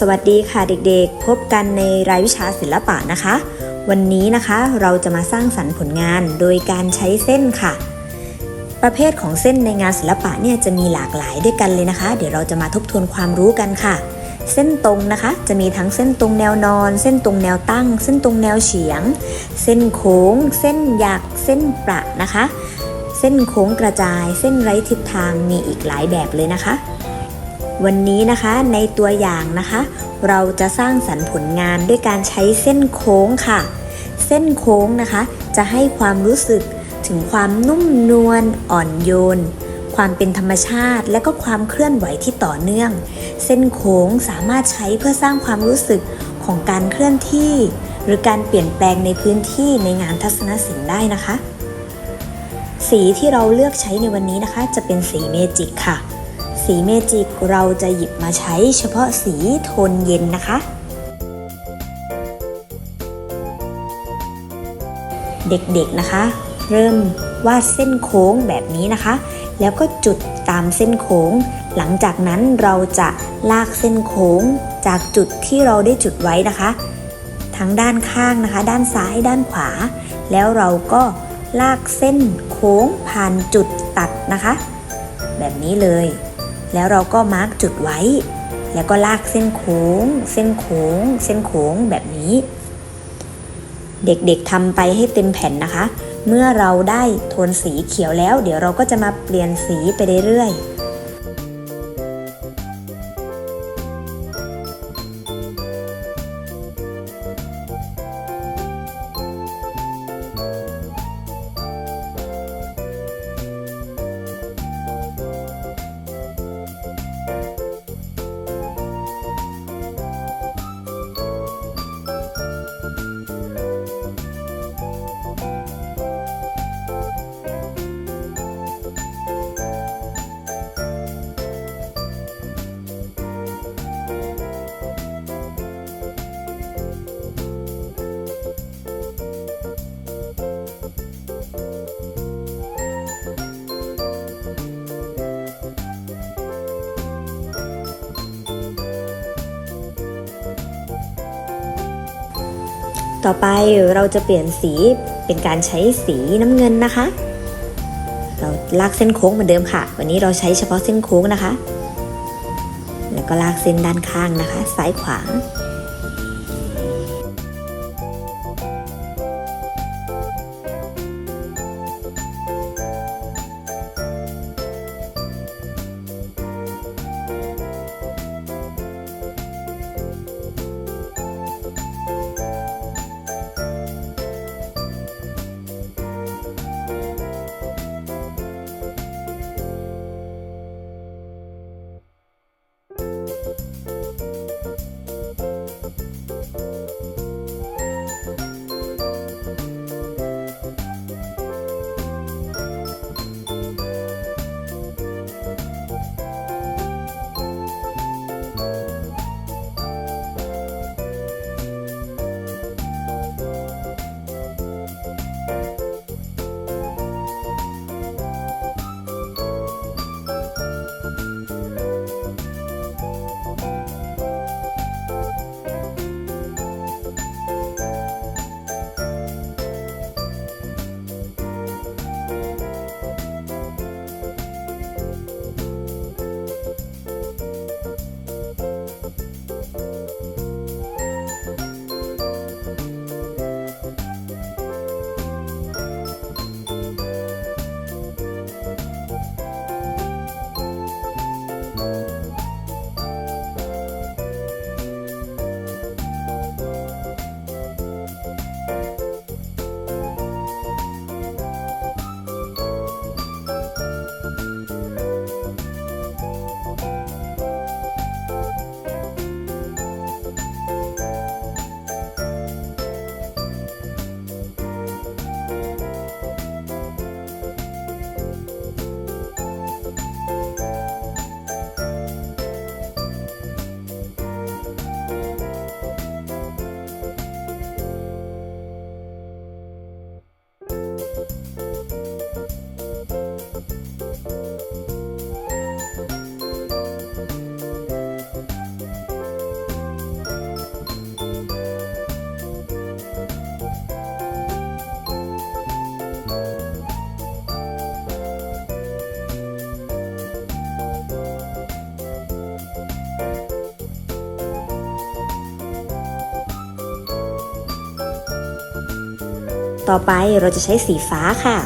สวัสดีค่ะเด็กๆ พบกันในรายวิชาศิลปะนะคะ วันนี้นะคะเราจะมาสร้างสรรค์ผลงานโดยการใช้เส้นค่ะ ประเภทของเส้นในงานศิลปะเนี่ยจะมีหลากหลายด้วยกันเลยนะคะ เดี๋ยวเราจะมาทบทวนความรู้กันค่ะ เส้นตรงนะคะ จะมีทั้งเส้นตรงแนวนอน เส้นตรงแนวตั้ง เส้นตรงแนวเฉียง เส้นโค้ง เส้นหยักเส้นประนะคะ เส้นโค้งกระจาย เส้นไร้ทิศทางมีอีกหลายแบบเลยนะคะ วันนี้นะคะในตัวอย่างนะคะ เราจะสร้างสรรค์ผลงานด้วยการใช้เส้นโค้งค่ะ เส้นโค้งนะคะ จะให้ความรู้สึกถึงความนุ่มนวลอ่อนโยน ความเป็นธรรมชาติ และก็ความเคลื่อนไหวที่ต่อเนื่อง เส้นโค้งสามารถใช้เพื่อสร้างความรู้สึกของการเคลื่อนที่ หรือการเปลี่ยนแปลงในพื้นที่ในงานทัศนศิลป์ได้นะคะ สีที่เราเลือกใช้ในวันนี้นะคะ จะเป็นสีเมจิกค่ะ สีเมจิกเราจะหยิบมาใช้เฉพาะสีโทนเย็นนะคะ เด็กๆนะคะ เริ่มวาดเส้นโค้งแบบนี้นะคะ แล้วก็จุดตามเส้นโค้ง หลังจากนั้นเราจะลากเส้นโค้งจากจุดที่เราได้จุดไว้นะคะ ทั้งด้านข้างนะคะ ด้านซ้ายด้านขวา แล้วเราก็ลากเส้นโค้งผ่านจุดตัดนะคะ แบบนี้เลย แล้วเราก็มาร์กจุดไว้ แล้วก็ลากเส้นโค้ง เส้นโค้ง เส้นโค้งแบบนี้ เด็กๆทำไปให้เต็มแผ่นนะคะ เมื่อเราได้โทนสีเขียวแล้ว เดี๋ยวเราก็จะมาเปลี่ยนสีไปเรื่อยๆ ต่อไปเราจะเปลี่ยนสีเป็นการใช้สีน้ำเงินนะคะ เราลากเส้นโค้งเหมือนเดิมค่ะ วันนี้เราใช้เฉพาะเส้นโค้งนะคะ แล้วก็ลากเส้นด้านข้างนะคะ ซ้ายขวา ต่อไปเราจะใช้สีฟ้าค่ะ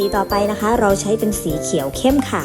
สีต่อไปนะคะ เราใช้เป็นสีเขียวเข้มค่ะ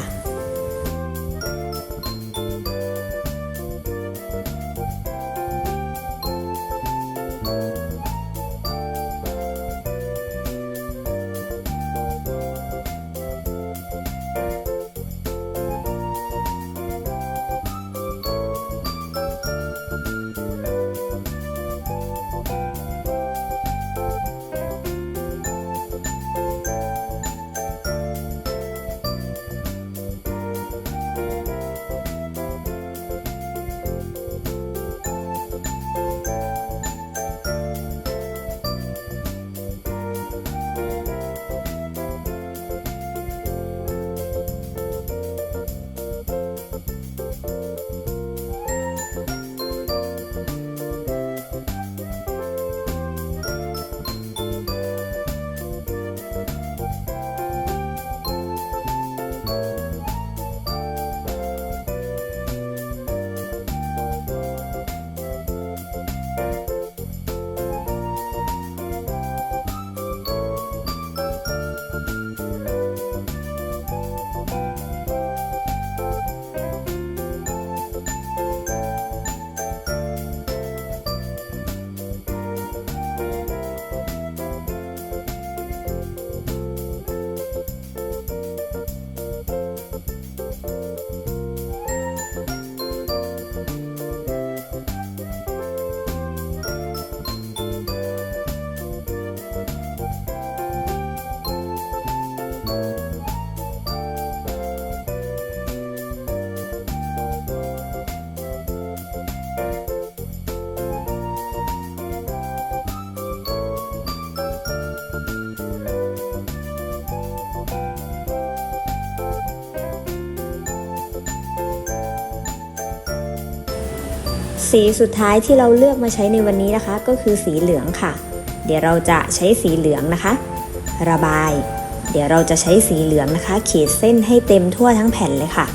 สีสุดท้ายที่เราเลือกมาใช้ในวันนี้นะคะ ก็คือสีเหลืองค่ะ เดี๋ยวเราจะใช้สีเหลืองนะคะ ระบาย เดี๋ยวเราจะใช้สีเหลืองนะคะ ขีดเส้นให้เต็มทั่วทั้งแผ่นเลยค่ะ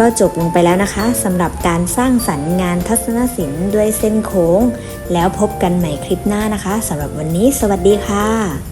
ก็จบลงไปแล้วนะคะสำหรับการสร้างสรรค์งานทัศนศิลป์ด้วยเส้นโค้ง แล้วพบกันใหม่คลิปหน้านะคะสำหรับวันนี้ สวัสดีค่ะ